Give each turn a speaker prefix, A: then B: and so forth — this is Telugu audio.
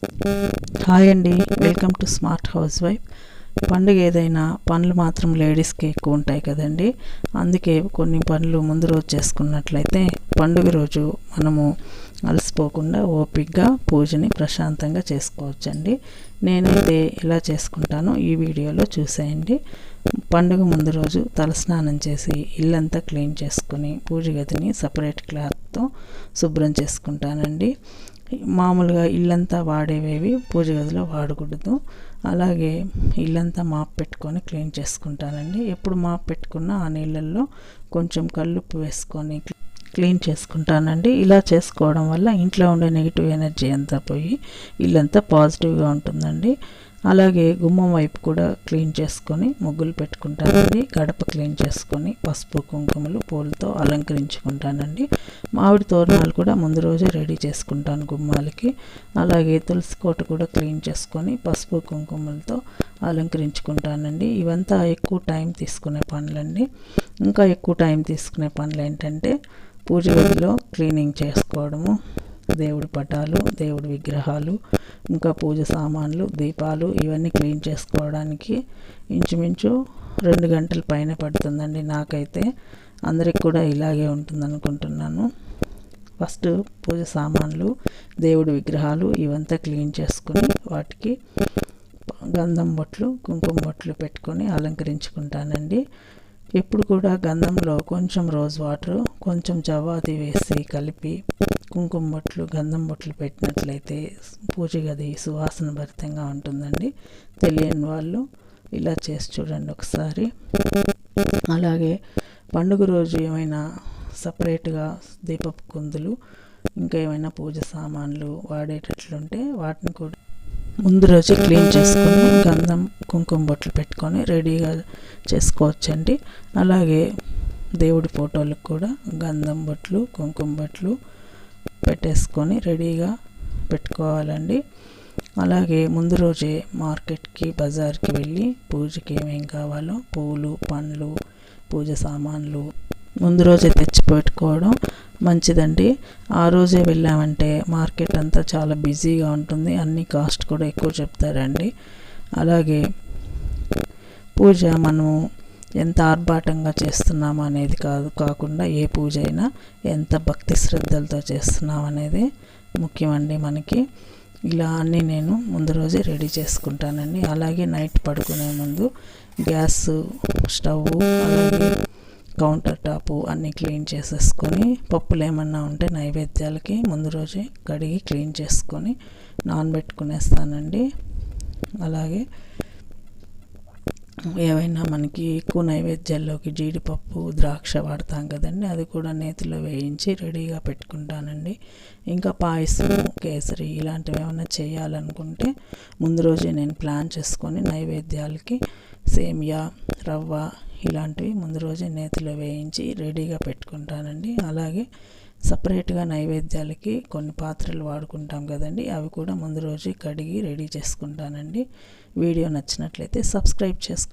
A: హాయ్ అండి. Welcome to smart housewife. పండుగ ఏదైనా పనులు మాత్రం లేడీస్కి ఎక్కువ ఉంటాయి కదండి. అందుకే కొన్ని పనులు ముందు రోజు చేసుకున్నట్లయితే పండుగ రోజు మనము అలసిపోకుండా ఓపిక్గా పూజని ప్రశాంతంగా చేసుకోవచ్చండి. నేనైతే ఎలా చేసుకుంటానో. ఈ వీడియోలో చూసేయండి. పండుగ ముందు రోజు తలస్నానం చేసి ఇల్లంతా క్లీన్ చేసుకుని పూజ గదిని సపరేట్ క్లాత్తో శుభ్రం చేసుకుంటానండి. మామూలుగా ఇల్లంతా వాడేవేవి పూజ గదిలో వాడకూడదు. అలాగే ఇల్లంతా మాప్ పెట్టుకొని క్లీన్ చేసుకుంటానండి. ఎప్పుడు మాప్ పెట్టుకున్నా ఆ నీళ్ళల్లో కొంచెం కల్లుప్పు వేసుకొని క్లీన్ చేసుకుంటానండి. ఇలా చేసుకోవడం వల్ల ఇంట్లో ఉండే నెగిటివ్ ఎనర్జీ అంతా పోయి ఇల్లంతా పాజిటివ్గా ఉంటుందండి. అలాగే గుమ్మం వైపు కూడా క్లీన్ చేసుకొని ముగ్గులు పెట్టుకుంటానండి. గడప క్లీన్ చేసుకొని పసుపు కుంకుమలు పూలతో అలంకరించుకుంటానండి. మామిడి తోరణాలు కూడా ముందు రోజే రెడీ చేసుకుంటాను గుమ్మాలకి. అలాగే తులసి కోట కూడా క్లీన్ చేసుకొని పసుపు కుంకుమలతో అలంకరించుకుంటానండి. ఇవంతా ఎక్కువ టైం తీసుకునే పనులండి. ఇంకా ఎక్కువ టైం తీసుకునే పనులు ఏంటంటే పూజ గదిలో క్లీనింగ్ చేసుకోవడము దేవుడి పటాలు దేవుడి విగ్రహాలు ఇంకా పూజ సామాన్లు దీపాలు ఇవన్నీ క్లీన్ చేసుకోవడానికి ఇంచుమించు రెండు గంటల పైన పడుతుందండి నాకైతే. అందరికి కూడా ఇలాగే ఉంటుంది అనుకుంటున్నాను ఫస్ట్ పూజ సామాన్లు దేవుడి విగ్రహాలు ఇవంతా క్లీన్ చేసుకుని వాటికి గంధం బొట్లు కుంకుమ బొట్లు పెట్టుకొని అలంకరించుకుంటానండి. ఎప్పుడు కూడా గంధంలో కొంచెం రోజ్ వాటర్ కొంచెం చవాతి వేసి కలిపి కుంకుమ బొట్లు గంధం బొట్లు పెట్టినట్లయితే పూజ గది సువాసన భరితంగా ఉంటుందండి. తెలియని వాళ్ళు ఇలా చేసి చూడండి ఒకసారి. అలాగే పండుగ రోజు ఏమైనా సపరేట్గా దీపపు కుందులు ఇంకా ఏమైనా పూజ సామాన్లు వాడేటట్లుంటే వాటిని కూడా ముందు రోజు క్లీన్ చేసుకొని గంధం కుంకుమ బొట్లు పెట్టుకొని రెడీగా చేసుకోవచ్చండి. అలాగే దేవుడి ఫోటోలకు కూడా గంధం బొట్లు కుంకుమ బొట్లు పెట్టేసుకొని రెడీగా పెట్టుకోవాలండి. అలాగే ముందు రోజే మార్కెట్కి బజార్కి వెళ్ళి పూజకి ఏమేం కావాలో పూలు పండ్లు పూజ సామాన్లు ముందు రోజే తెచ్చి పెట్టుకోవడం మంచిదండి. ఆ రోజే వెళ్ళామంటే మార్కెట్ అంతా చాలా బిజీగా ఉంటుంది. అన్ని కాస్ట్ కూడా ఎక్కువ చెప్తారండి. అలాగే పూజ మనము ఎంత ఆర్భాటంగా చేస్తున్నాము అనేది కాదు కాకుండా ఏ పూజ అయినా ఎంత భక్తి శ్రద్ధలతో చేస్తున్నాం అనేది ముఖ్యమండి మనకి. ఇలా అన్నీ నేను ముందు రోజే రెడీ చేసుకుంటానండి. అలాగే నైట్ పడుకునే ముందు గ్యాస్ స్టవ్ అలాగే కౌంటర్ టాపు అన్నీ క్లీన్ చేసేసుకొని పప్పులు ఏమన్నా ఉంటే నైవేద్యాలకి ముందు రోజే కడిగి క్లీన్ చేసుకొని నానబెట్టుకునేస్తానండి. అలాగే ఏవైనా మనకి ఎక్కువ నైవేద్యాల్లోకి జీడిపప్పు ద్రాక్ష వాడతాం కదండి. అది కూడా నేతిలో వేయించి రెడీగా పెట్టుకుంటానండి. ఇంకా పాయసం కేసరి ఇలాంటివి ఏమైనా చేయాలనుకుంటే ముందు రోజే నేను ప్లాన్ చేసుకొని నైవేద్యాలకి సేమియా రవ్వ ఇలాంటివి ముందు రోజే నేతిలో వేయించి రెడీగా పెట్టుకుంటానండి. అలాగే సపరేట్గా నైవేద్యాలకి కొన్ని పాత్రలు వాడుకుంటాం కదండి. అవి కూడా ముందు రోజు కడిగి రెడీ చేసుకుంటానండి. వీడియో నచ్చినట్లయితే సబ్స్క్రైబ్ చేసుకో